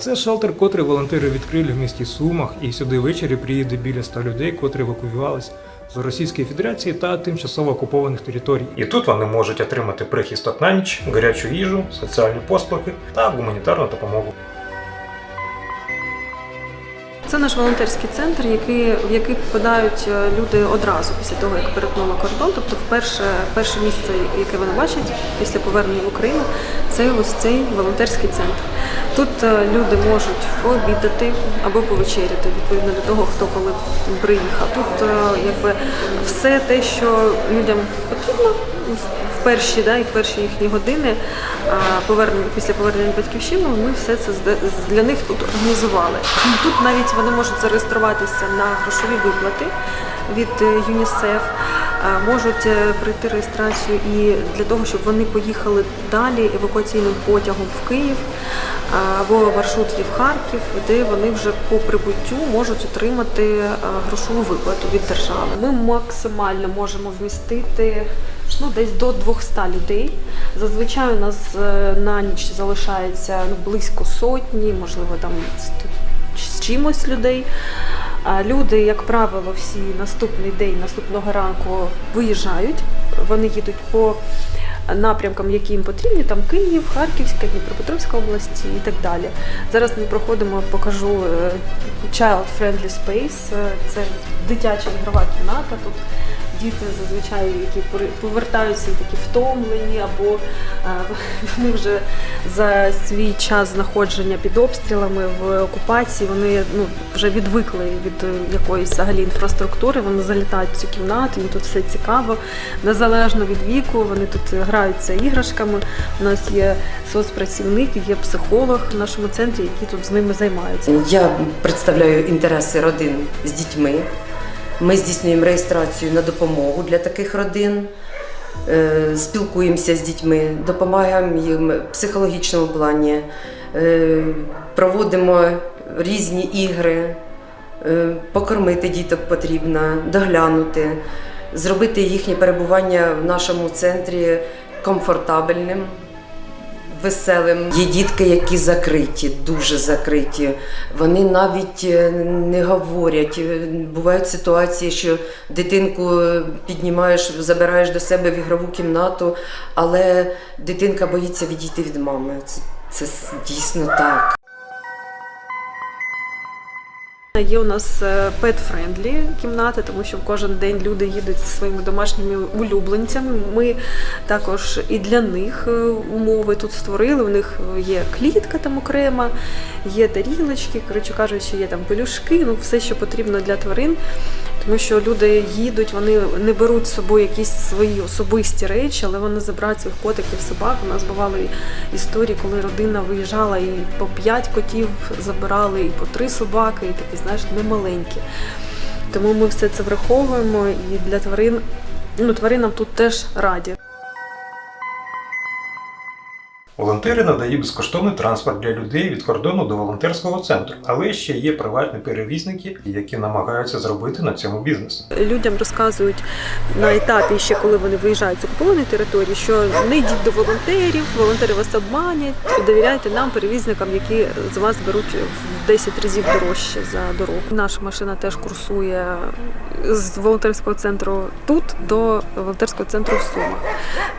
Це шелтер, котрий волонтери відкрили в місті Сумах, і сюди ввечері приїде біля 100 людей, котрі евакуювалися з Російської Федерації та тимчасово окупованих територій. І тут вони можуть отримати прихисток на ніч, гарячу їжу, соціальні послуги та гуманітарну допомогу. Це наш волонтерський центр, який, в який попадають е, люди одразу після того, як перетнули кордон. Тобто, вперше перше місце, яке вони бачать після повернення в Україну, це ось цей волонтерський центр. Тут е, люди можуть пообідати або повечеряти, відповідно до того, хто коли приїхав. Тут е, якби все те, що людям потрібно перші, да, в перші їхні години повернення після повернення в батьківщину, ми все це для них тут організували. Тут навіть вони можуть зареєструватися на грошові виплати від е, ЮНІСЕФ, можуть е, пройти реєстрацію і для того, щоб вони поїхали далі евакуаційним потягом в Київ або маршрут є в Харків, де вони вже по прибуттю можуть отримати грошову виплату від держави. Ми максимально можемо вмістити ну, десь до 200 людей. Зазвичай у нас е, на ніч залишається ну, близько сотні, можливо, там з- чимось людей. Люди, як правило, всі наступний день, наступного ранку виїжджають. Вони їдуть по напрямкам, які їм потрібні, там Київ, Харківська, Дніпропетровська області і так далі. Зараз ми проходимо, покажу е, Child Friendly Space. Е, Це дитяча ігрова кімната. Тут діти зазвичай, які повертаються такі втомлені, або е, вони вже за свій час знаходження під обстрілами в окупації, вони ну, вже відвикли від е, якоїсь взагалі інфраструктури. Вони залітають в цю кімнату, їм тут все цікаво, незалежно від віку. Вони тут граються іграшками. У нас є соцпрацівник, є психолог в нашому центрі, які тут з ними займаються. Я представляю інтереси родин з дітьми. Ми здійснюємо реєстрацію на допомогу для таких родин, е, спілкуємося з дітьми, допомагаємо їм в психологічному плані, е, проводимо різні ігри, е, покормити діток потрібно, доглянути, зробити їхнє перебування в нашому центрі комфортабельним веселим. Є дітки, які закриті, дуже закриті. Вони навіть е, не говорять. Е, Бувають ситуації, що дитинку піднімаєш, забираєш до себе в ігрову кімнату, але дитинка боїться відійти від мами. Це, це дійсно так. Є у нас е, pet-friendly кімнати, тому що кожен день люди їдуть зі своїми домашніми улюбленцями. Ми також і для них е, умови тут створили. У них є клітка там окрема, є тарілочки, коротше кажучи, є там пелюшки, ну все, що потрібно для тварин. Тому що люди їдуть, вони не беруть з собою якісь свої особисті речі, але вони забирають своїх котиків, собак. У нас бували історії, коли родина виїжджала і по п'ять котів забирали, і по три собаки, і такі, знаєш, немаленькі. Тому ми все це враховуємо і для тварин, ну тваринам тут теж раді. Волонтери надають безкоштовний транспорт для людей від кордону до волонтерського центру, але ще є приватні перевізники, які намагаються зробити на цьому бізнес. Людям розказують на етапі, ще коли вони виїжджають з окупованої території, що не йдіть до волонтерів, волонтери вас обманять, довіряйте нам, перевізникам, які з вас беруть 10 разів дорожче за дорогу. Наша машина теж курсує з волонтерського центру тут до волонтерського центру в Сумах.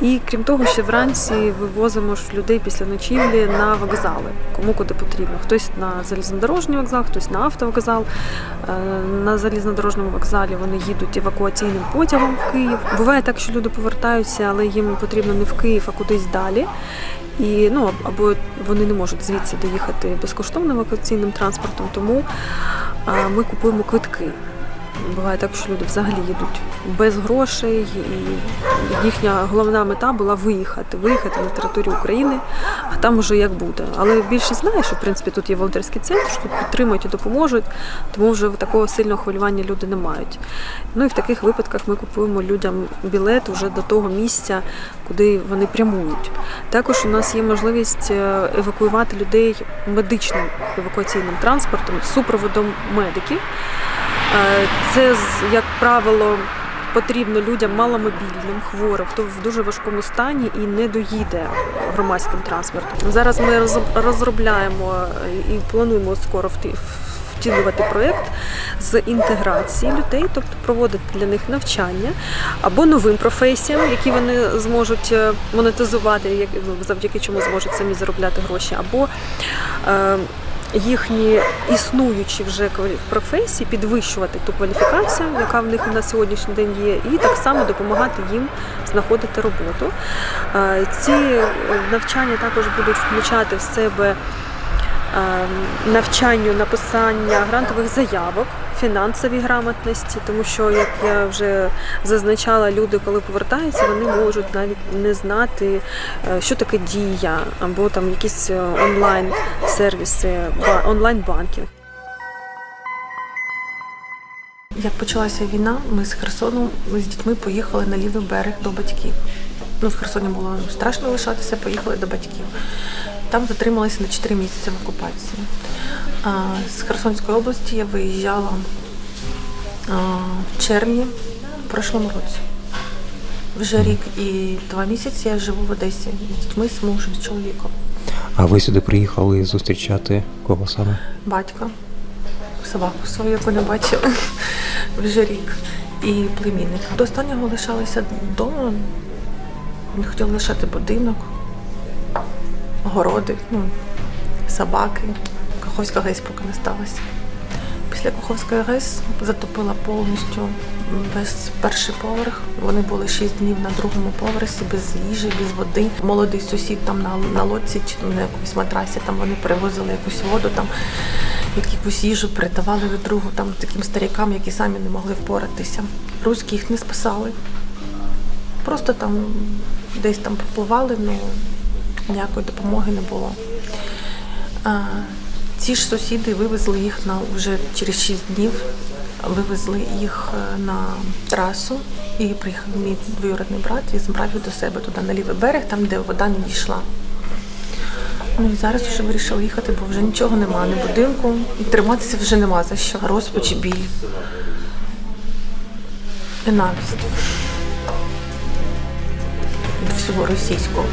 І крім того, ще вранці вивозимо ж людей після ночівлі на вокзали, кому куди потрібно. Хтось на залізнодорожній вокзал, хтось на автовокзал. Е, На залізнодорожньому вокзалі вони їдуть евакуаційним потягом в Київ. Буває так, що люди повертаються, але їм потрібно не в Київ, а кудись далі. І ну або вони не можуть звідси доїхати безкоштовним евакуаційним транспортом, тому ми купуємо квитки. Буває так, що люди взагалі їдуть без грошей, і їхня головна мета була виїхати, виїхати на територію України, а там вже як буде. Але більшість знає, що в принципі тут є волонтерський центр, що тут підтримують і допоможуть, тому вже такого сильного хвилювання люди не мають. Ну і в таких випадках ми купуємо людям білет вже до того місця, куди вони прямують. Також у нас є можливість е, евакуювати людей медичним евакуаційним транспортом супроводом медиків. Е, Це, як правило, потрібно людям маломобільним, хворим, хто в дуже важкому стані і не доїде громадським транспортом. Зараз ми роз- розробляємо і плануємо скоро втілювати проєкт з інтеграції людей, тобто проводити для них навчання або новим професіям, які вони зможуть е, монетизувати, ну, завдяки чому зможуть самі заробляти гроші, або е, їхні існуючі вже професії підвищувати ту кваліфікацію, яка в них на сьогоднішній день є, і так само допомагати їм знаходити роботу. Е, Ці е, навчання також будуть включати в себе навчання навчанню написання грантових заявок, фінансовій грамотності, тому що, як я вже зазначала, люди, коли повертаються, вони можуть навіть не знати, е, що таке дія, або там якісь е, онлайн сервіси, онлайн банкінг. Як почалася війна, ми з Херсону ми з дітьми поїхали на лівий берег до батьків. Ну, в Херсоні було страшно лишатися, поїхали до батьків. Там затрималися на 4 місяці в окупації. З Херсонської області я виїжджала в червні в прошлому році. Вже рік і два місяці я живу в Одесі з дітьми, з мужем, з чоловіком. А ви сюди приїхали зустрічати кого саме? батька, собаку свою, яку не бачила вже рік, і племінника. До останнього лишалися вдома, не хотіли лишати будинок, городи, ну, собаки. Каховська ГЕС поки не сталася. Після Каховської ГЕС затопила повністю весь перший поверх. Вони були шість днів на другому поверсі, без їжі, без води. Молодий сусід там на, на лодці чи на якомусь матрасі, там вони перевозили якусь воду, там якусь їжу передавали від другу там таким старікам, які самі не могли впоратися. Руські їх не спасали. Просто там десь там попливали, ну ніякої допомоги не було. Ці ж сусіди вивезли їх на вже через 6 днів. Вивезли їх е, на трасу і приїхав мій двоюродний брат і забрав їх до себе туди на лівий берег, там де вода не дійшла. Ну і зараз вже вирішили їхати, бо вже нічого нема, ні будинку, і триматися вже нема за що. Розпач, біль. Ненависть. До всього російського.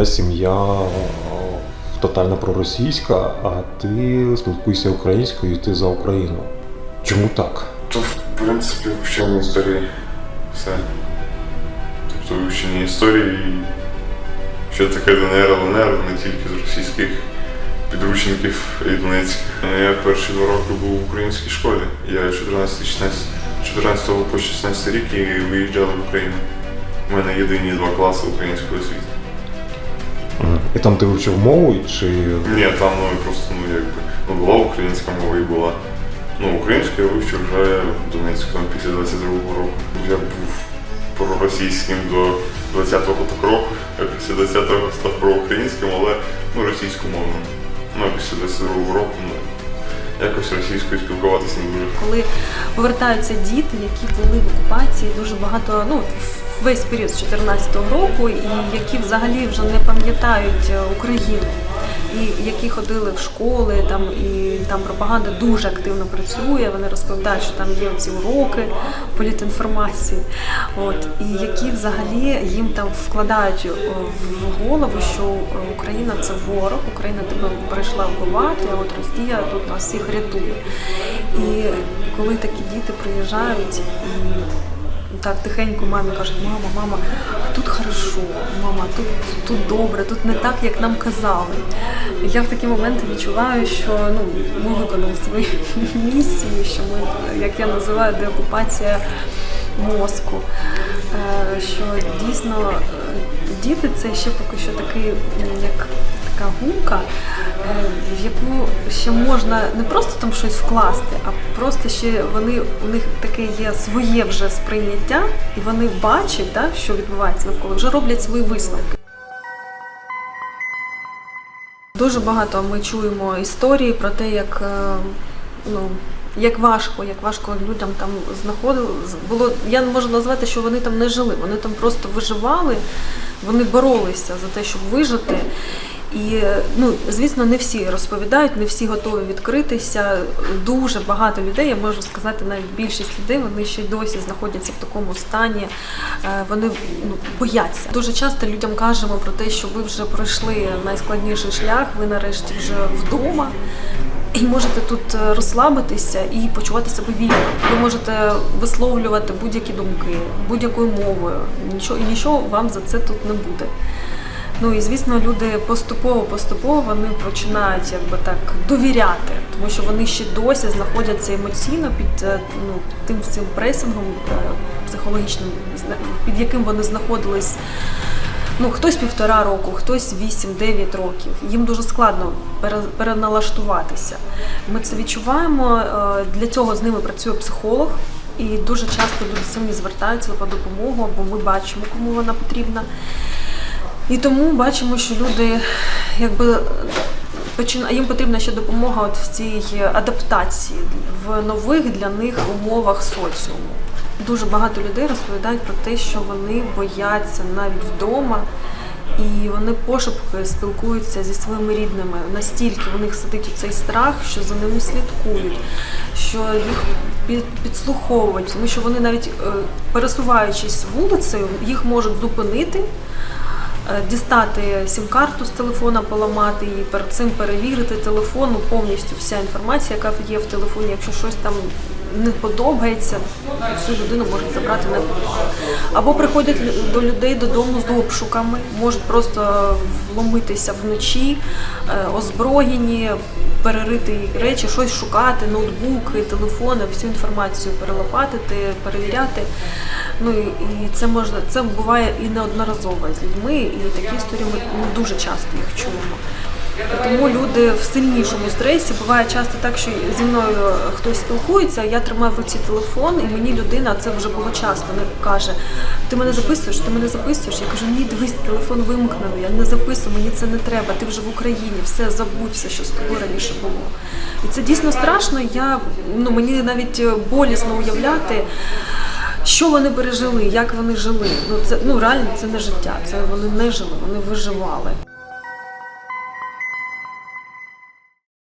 Твоя сім'я тотально проросійська, а ти спілкуєшся українською і ти за Україну. Чому так? То, в принципі, вивчення історії все. Тобто вивчення історії, що таке ДНР, ЛНР, не тільки з російських підручників і донецьких. Я перші два роки був в українській школі. Я 14-16, по 16 рік і виїжджали в Україну. У мене єдині два класи української освіти. І там ти вивчив мову чи Ні, там ну, просто ну, якби, ну, була українська мова і була. Ну, українську я вивчив вже в Донецьку там, після 22-го року. Я був проросійським до 20-го так року, а після 20-го став проукраїнським, але ну, російськомовним. Ну, а після 22-го року ну, якось російською спілкуватися не дуже. коли повертаються діти, які були в окупації, дуже багато, ну весь період з 14-го року, і які взагалі вже не пам'ятають е, Україну. І які ходили в школи, там і там пропаганда дуже активно працює. Вони розповідають, що там є ці уроки політінформації. От і які взагалі їм там вкладають е, в голову, що Україна це ворог, Україна тебе прийшла вбивати, а от Росія тут нас всіх рятує. І коли такі діти приїжджають і так тихенько мамі кажуть, мама, мама, тут хорошо, мама, тут, тут добре, тут не так, як нам казали. Я в такі моменти відчуваю, що ну, ми виконали свою місію, що ми, як я називаю, деокупація мозку. Е, Що дійсно е, діти це ще поки що такий, як така гумка, е, в яку ще можна не просто там щось вкласти, а просто ще вони у них таке є своє вже сприйняття, і вони бачать, да, що відбувається навколо, вже роблять свої висновки. Дуже багато ми чуємо історії про те, як е, ну. Як важко, як важко людям там знаходили. Було я не можу назвати, що вони там не жили. Вони там просто виживали, вони боролися за те, щоб вижити. І ну, звісно, не всі розповідають, не всі готові відкритися. Дуже багато людей, я можу сказати, навіть більшість людей, вони ще й досі знаходяться в такому стані. е, Вони ну, бояться. Дуже часто людям кажемо про те, що ви вже пройшли найскладніший шлях, ви нарешті вже вдома. І можете тут е, розслабитися і почувати себе вільно. Ви можете висловлювати будь-які думки, будь-якою мовою. Нічого і нічого вам за це тут не буде. Ну і звісно, люди поступово поступово вони починають якби так довіряти, тому що вони ще досі знаходяться емоційно під е, ну, тим цим пресингом е, психологічним, під яким вони знаходились. Ну, хтось півтора року, хтось 8-9 років. Їм дуже складно переналаштуватися. Ми це відчуваємо. е, Для цього з ними працює психолог, і дуже часто люди самі звертаються по допомогу, або ми бачимо, кому вона потрібна. І тому бачимо, що люди якби почина- їм потрібна ще допомога от в цій адаптації в нових для них умовах соціуму. Дуже багато людей розповідають про те, що вони бояться навіть вдома, і вони пошепки спілкуються зі своїми рідними. Настільки в них сидить цей страх, що за ними слідкують, що їх під- підслуховують, тому що вони навіть е, пересуваючись вулицею, їх можуть зупинити дістати сім-карту з телефона, поламати її, перед цим перевірити телефон, ну, повністю вся інформація, яка є в телефоні, якщо щось там не подобається, цю людину можуть забрати підвал. Або приходять до людей додому з обшуками, можуть просто вломитися вночі, е, озброєні, перерити речі, щось шукати, ноутбуки, телефони, всю інформацію перелопатити, перевіряти. Ну і, це можна, це буває і неодноразово з людьми, і такі історії ми, ми дуже часто їх чуємо. Тому люди в сильнішому стресі буває часто так, що зі мною хтось спілкується, я тримаю в руці телефон, і мені людина це вже було часто не каже: Ти мене записуєш, ти мене записуєш. Я кажу, ні, дивись, телефон вимкнений, я не записую, мені це не треба. Ти вже в Україні, все забудь, все, що з тобою раніше було. І це дійсно страшно. Я ну мені навіть болісно уявляти. Що вони пережили, як вони жили? Ну це ну реально це не життя. Це вони не жили, вони виживали.